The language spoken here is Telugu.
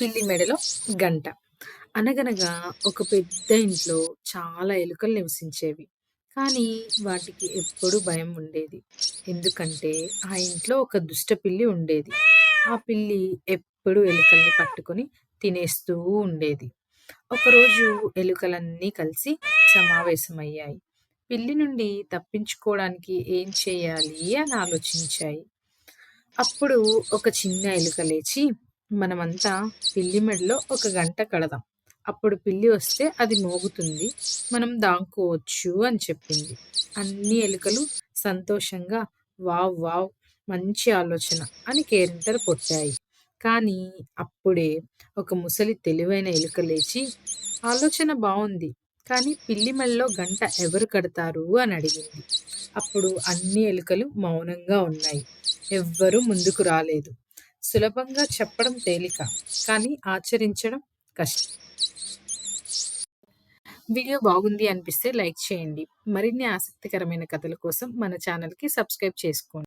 పిల్లి మెడలో గంట. అనగనగా ఒక పెద్ద ఇంట్లో చాలా ఎలుకలు నివసించేవి. కానీ వాటికి ఎప్పుడూ భయం ఉండేది. ఎందుకంటే ఆ ఇంట్లో ఒక దుష్ట పిల్లి ఉండేది. ఆ పిల్లి ఎప్పుడు ఎలుకల్ని పట్టుకొని తినేస్తూ ఉండేది. ఒకరోజు ఎలుకలన్నీ కలిసి సమావేశమయ్యాయి. పిల్లి నుండి తప్పించుకోవడానికి ఏం చేయాలి అని ఆలోచించాయి. అప్పుడు ఒక చిన్న ఎలుక లేచి మనమంతా పిల్లి మెడలో ఒక గంట కడదాం. అప్పుడు పిల్లి వస్తే అది మోగుతుంది. మనం దాంకోవచ్చు అని చెప్పింది. అన్ని ఎలుకలు సంతోషంగా వావ్ వావ్ మంచి ఆలోచన అని కేరింతలు కొట్టాయి. కానీ అప్పుడే ఒక ముసలి తెలివైన ఎలుక లేచి ఆలోచన బాగుంది కానీ పిల్లి మెడలో గంట ఎవరు కడతారు? అని అడిగింది. అప్పుడు అన్ని ఎలుకలు మౌనంగా ఉన్నాయి. ఎవ్వరూ ముందుకు రాలేదు. సులభంగా చెప్పడం తేలిక కానీ ఆచరించడం కష్టం. వీడియో బాగుంది అనిపిస్తే లైక్ చేయండి. మరిన్ని ఆసక్తికరమైన కథల కోసం మన ఛానల్కి సబ్స్క్రైబ్ చేసుకోండి.